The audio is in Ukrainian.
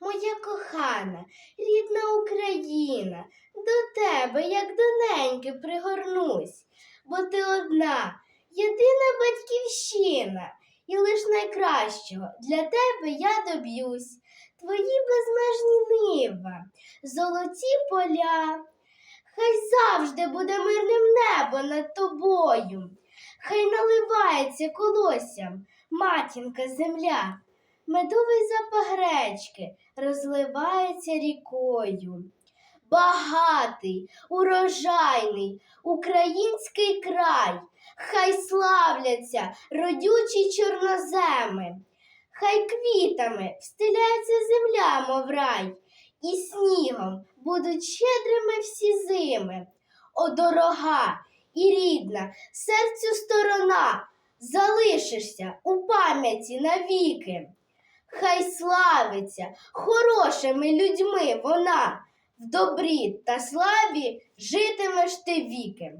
моя кохана, рідна Україна, до тебе, як до неньки, пригорнусь, бо ти одна, єдина батьківщина, і лиш найкращого для тебе я доб'юсь. Твої безмежні нива, золоті поля, хай завжди буде мирним небо над тобою, хай наливається колоссям матінка земля, медовий запах гречки розливається рікою. Багатий, урожайний український край, хай славляться родючі чорноземи, хай квітами встиляється земля, мов рай, і снігом будуть щедрими всі зими. О, дорога і рідна, серцю сторона, залишишся у пам'яті навіки. Хай славиться хорошими людьми вона, в добрі та славі житимеш ти віки.